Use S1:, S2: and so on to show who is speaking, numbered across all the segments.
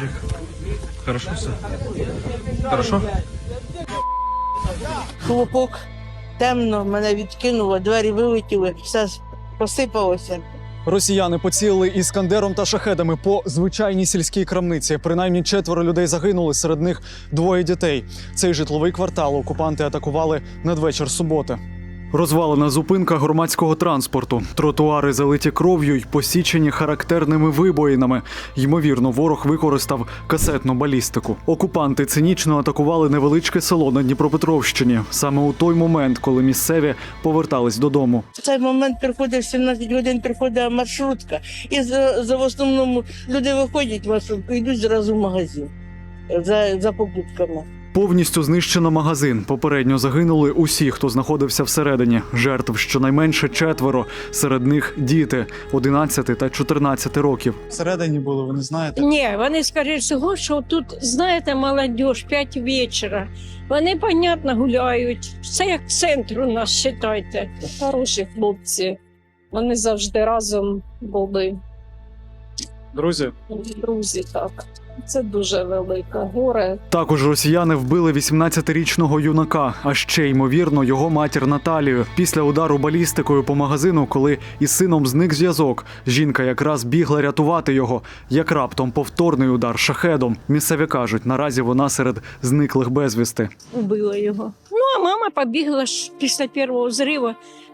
S1: Жик, хорошо все? Хорошо?
S2: Хлопок, темно, мене відкинуло, двері вилетіли, все посипалося.
S3: Росіяни поцілили іскандером та шахедами по звичайній сільській крамниці. Принаймні четверо людей загинули, серед них двоє дітей. Цей житловий квартал окупанти атакували надвечір суботи. Розвалена зупинка громадського транспорту. Тротуари залиті кров'ю й посічені характерними вибоїнами. Ймовірно, ворог використав касетну балістику. Окупанти цинічно атакували невеличке село на Дніпропетровщині саме у той момент, коли місцеві повертались додому.
S2: В цей момент приходить в 17 годин, приходить маршрутка, і за, за в основному люди виходять маршрутку, йдуть зразу в магазин за, за покупками.
S3: Повністю знищено магазин. Попередньо загинули усі, хто знаходився всередині. Жертв щонайменше четверо. Серед них діти 11 та 14 років. Всередині були, ви не знаєте.
S4: Ні, вони скоріше всього, що тут, знаєте, молодь, 5 вечора. Вони, понятно, гуляють. Все як в центру у нас, вважайте. Хороші хлопці. Вони завжди разом були.
S3: Друзі,
S4: Друзі, так. Це дуже велике горе.
S3: також росіяни вбили 18-річного юнака, а ще ймовірно його матір Наталію. Після удару балістикою по магазину, коли із сином зник зв'язок, жінка якраз бігла рятувати його. Як раптом повторний удар шахедом. Місцеві кажуть, наразі вона серед зниклих безвісти.
S4: Убила його. Ну, а мама побігла ж після першого зриву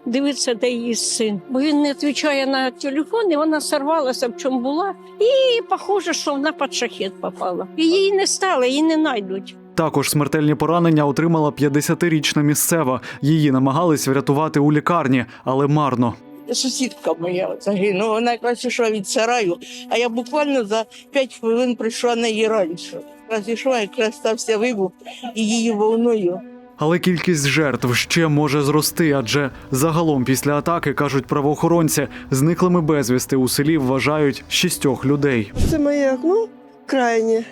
S4: дивитися, де її син. Бо він не відповідає на телефон, і вона сорвалася, в чому була. І похоже, що вона під шахет попала. І її не стало, її не знайдуть.
S3: Також смертельні поранення отримала 50-річна місцева. Її намагались врятувати у лікарні, але марно.
S2: Сусідка моя загинула, вона якраз йшла від сараю, а я буквально за 5 хвилин прийшла на її раніше. Якраз йшла, якраз стався вибух і її волною
S3: Але кількість жертв ще може зрости, адже загалом після атаки кажуть правоохоронці, зниклими безвісти у селі вважають шістьох людей.
S5: Це моє окно крайнє.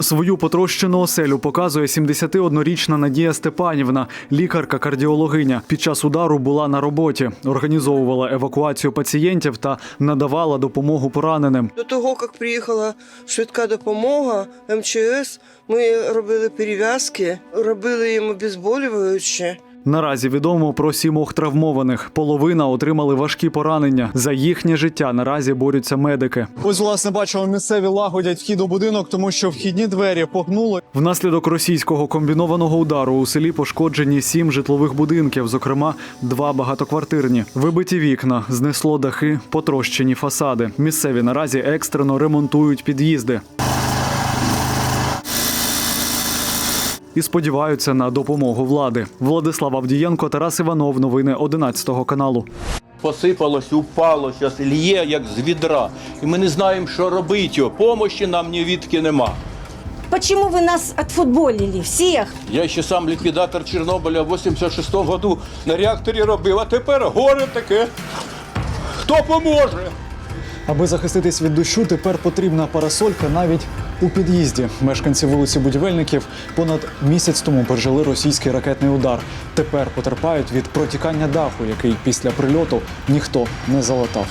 S3: Свою потрощену оселю показує 71-річна Надія Степанівна, лікарка-кардіологиня. Під час удару була на роботі, організовувала евакуацію пацієнтів та надавала допомогу пораненим.
S5: До того, як приїхала швидка допомога МЧС, ми робили перев'язки, робили їм обезболюючі.
S3: Наразі відомо про сімох травмованих. Половина отримали важкі поранення. За їхнє життя наразі борються медики. Ось власне бачимо, місцеві лагодять вхід у будинок, тому що вхідні двері погнули. Внаслідок російського комбінованого удару у селі пошкоджені сім житлових будинків, зокрема два багатоквартирні. Вибиті вікна, знесло дахи, потрощені фасади. Місцеві наразі екстрено ремонтують під'їзди. І сподіваються на допомогу влади. Владислав Авдієнко, Тарас Іванов. Новини 11 каналу.
S6: Посипалось, упало, зараз лє, як з відра. І ми не знаємо, що робити. Помощі нам ні відки нема.
S7: Почему вы нас отфутболили всех?
S6: Я ще сам ліквідатор Чорнобиля в 86-му году на реакторі робив, а тепер горе таке. Хто поможе?
S3: Аби захиститись від дощу, тепер потрібна парасолька навіть у під'їзді. Мешканці вулиці будівельників понад місяць тому пережили російський ракетний удар. Тепер потерпають від протікання даху, який після прильоту ніхто не залатав.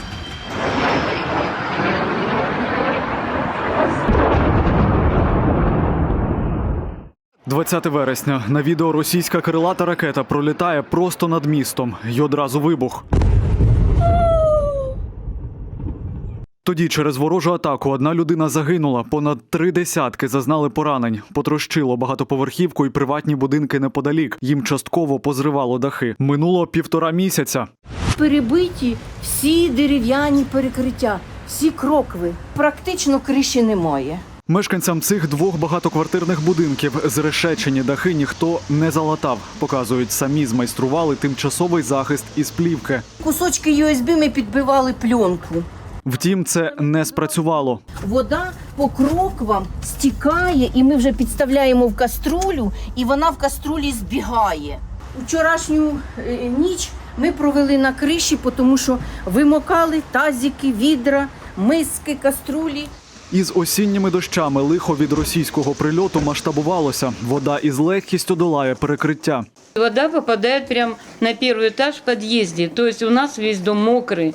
S3: «20 вересня на відео російська крилата ракета пролітає просто над містом. І одразу вибух. Тоді через ворожу атаку одна людина загинула, понад три десятки зазнали поранень. Потрощило багатоповерхівку і приватні будинки неподалік. Їм частково позривало дахи. Минуло півтора місяця.
S7: Перебиті всі дерев'яні перекриття, всі крокви. Практично криші немає.
S3: Мешканцям цих двох багатоквартирних будинків зрешечені дахи ніхто не залатав. Показують, самі змайстрували тимчасовий захист із плівки.
S7: Кусочки USB ми підбивали пленку.
S3: Втім, це не спрацювало.
S7: Вода по кроквам стікає, і ми вже підставляємо в каструлю, і вона в каструлі збігає. Вчорашню е, ніч ми провели на криші, тому що вимокали тазики, відра, миски, каструлі.
S3: Із осінніми дощами лихо від російського прильоту масштабувалося. Вода із легкістю долає перекриття.
S8: Вода попадает прямо на первый этаж в подъезде. То есть у нас весь дом мокрый.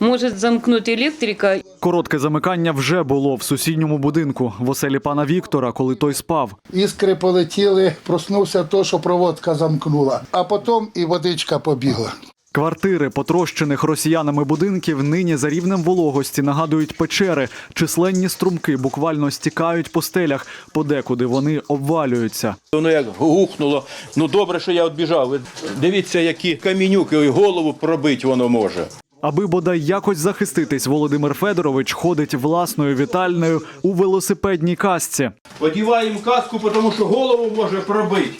S8: Может замкнуть электрика.
S3: Коротке замикання вже було в сусідньому будинку в оселі пана Віктора, коли той спав.
S9: Іскри полетіли, проснувся то, що проводка замкнула, а потім і водичка побігла.
S3: Квартири потрощених росіянами будинків нині за рівнем вологості нагадують печери. Численні струмки буквально стікають по стелях, подекуди вони обвалюються.
S6: Воно як гухнуло. Ну добре, що я відбіжав. Дивіться, які камінюки, голову пробить воно може.
S3: Аби бодай якось захиститись, Володимир Федорович ходить власною вітальною у велосипедній касці.
S6: Одіваємо каску, тому що голову може пробити.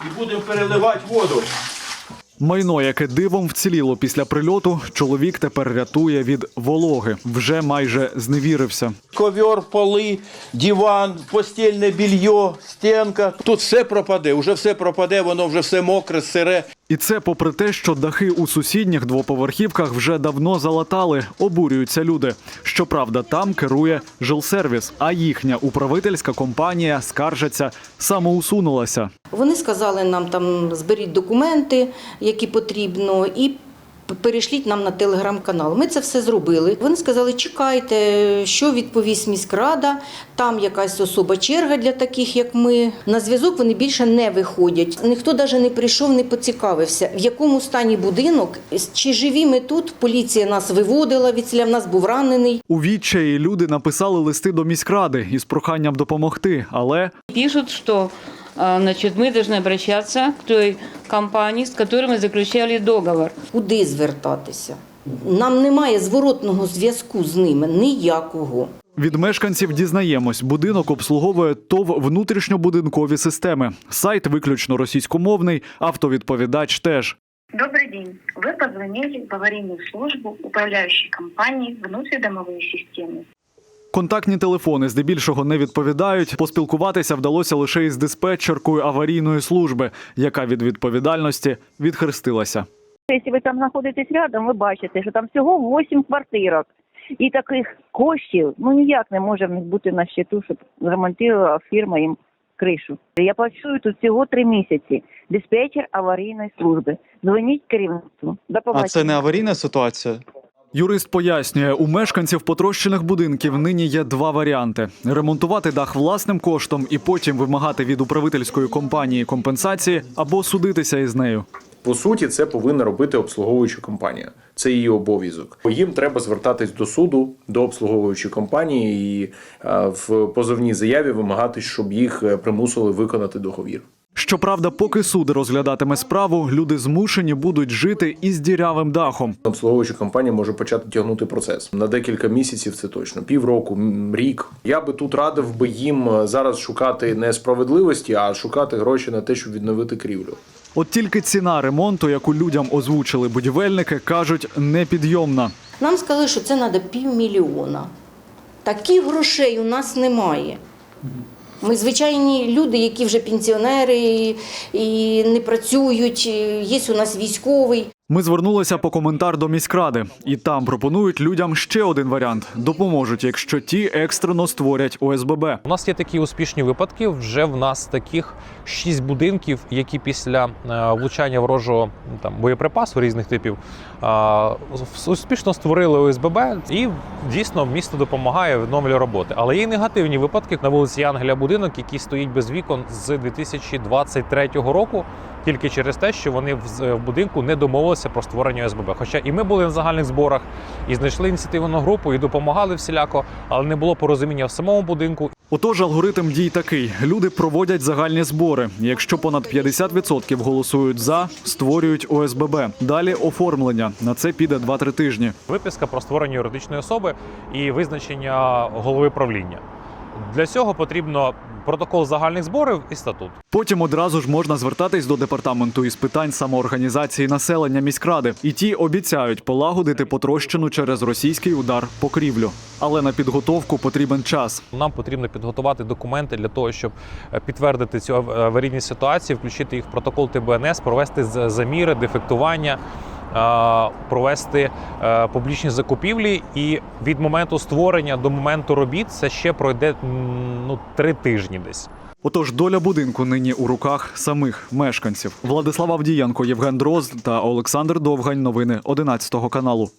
S6: І будемо переливати воду.
S3: Майно, яке дивом вціліло після прильоту, чоловік тепер рятує від вологи. Вже майже зневірився.
S6: Ковер, поли, диван, постільне білье, стінка. Тут все пропаде, вже все пропаде, воно вже все мокре, сире.
S3: І це попри те, що дахи у сусідніх двоповерхівках вже давно залатали, обурюються люди. Щоправда, там керує жилсервіс, а їхня управительська компанія скаржаться, самоусунулася.
S7: Вони сказали нам там зберіть документи, які потрібно, і п- перешліть нам на телеграм-канал. Ми це все зробили. Вони сказали, чекайте, що відповість міськрада, там якась особа черга для таких, як ми. На зв'язок вони більше не виходять. Ніхто навіть не прийшов, не поцікавився, в якому стані будинок, чи живі ми тут. Поліція нас виводила, відсіля в нас був ранений.
S3: У відчаї люди написали листи до міськради із проханням допомогти, але
S8: Пишут, что а, значит, мы должны обращаться к той компании, с которой мы заключали договор.
S7: Куди звертатися? Нам немає зворотного зв'язку з ними ніякого.
S3: від мешканців дізнаємось, будинок обслуговує ТОВ внутрішньобудинкові системи. Сайт виключно російськомовний, автовідповідач теж.
S10: Добрый день. Вы позвонили в аварийную службу управляющей компании «Внутридомовые системы».
S3: Контактні телефони здебільшого не відповідають. Поспілкуватися вдалося лише із диспетчеркою аварійної служби, яка від відповідальності відхрестилася.
S11: Якщо ви там знаходитесь рядом, ви бачите, що там всього 8 квартирок. І таких коштів ну ніяк не може в них бути на щиту, щоб зремонтувала фірма їм кришу. Я працюю тут всього три місяці. Диспетчер аварійної служби. Дзвоніть керівництву. До побачення.
S3: аварійна ситуація? Юрист пояснює, у мешканців потрощених будинків нині є два варіанти: ремонтувати дах власним коштом і потім вимагати від управительської компанії компенсації або судитися із нею.
S12: По суті, це повинна робити обслуговуюча компанія. Це її обов'язок. Їм треба звертатись до суду, до обслуговуючої компанії і е, в позовній заяві вимагати, щоб їх е, примусили виконати договір.
S3: Щоправда, поки суд розглядатиме справу, люди змушені будуть жити із дірявим дахом.
S12: Обслуговуюча компанія може почати тягнути процес на декілька місяців. Це точно півроку, рік. Я би тут радив би їм е, зараз шукати не справедливості, а шукати гроші на те, щоб відновити крівлю.
S3: От тільки ціна ремонту, яку людям озвучили будівельники, кажуть, непідйомна.
S7: Нам сказали, що це треба півмільйона. Таких грошей у нас немає. Ми звичайні люди, які вже пенсіонери і, не працюють. Є у нас військовий.
S3: Ми звернулися по коментар до міськради, і там пропонують людям ще один варіант: допоможуть, якщо ті екстрено створять ОСББ.
S13: У нас є такі успішні випадки. Вже в нас таких шість будинків, які після е, влучання ворожого ну, там боєприпасу різних типів успішно створили ОСББ, і дійсно місто допомагає відновлює роботи. Але є негативні випадки на вулиці Ангеля будинок, який стоїть без вікон з 2023 року. Тільки через те, що вони в будинку не домовилися про створення ОСББ. Хоча і ми були на загальних зборах, і знайшли ініціативну групу, і допомагали всіляко, але не було порозуміння в самому будинку.
S3: Отож, алгоритм дій такий: люди проводять загальні збори. Якщо понад 50% голосують за, створюють ОСББ. Далі оформлення. На це піде 2-3 тижні.
S13: Виписка про створення юридичної особи і визначення голови правління. Для цього потрібно протокол загальних зборів і статут.
S3: Потім одразу ж можна звертатись до департаменту із питань самоорганізації населення міськради, і ті обіцяють полагодити потрощену через російський удар покрівлю. Але на підготовку потрібен час.
S13: Нам потрібно підготувати документи для того, щоб е, підтвердити цю ав- аварійні ситуації, включити їх в протокол ТБНС, провести заміри, дефектування. Е, Провести е, публічні закупівлі, і від моменту створення до моменту робіт це ще пройде ну три тижні десь.
S3: Отож, доля будинку нині у руках самих мешканців. Владислав Авдієнко, Євген Дрозд та Олександр Довгань. Новини 11 каналу.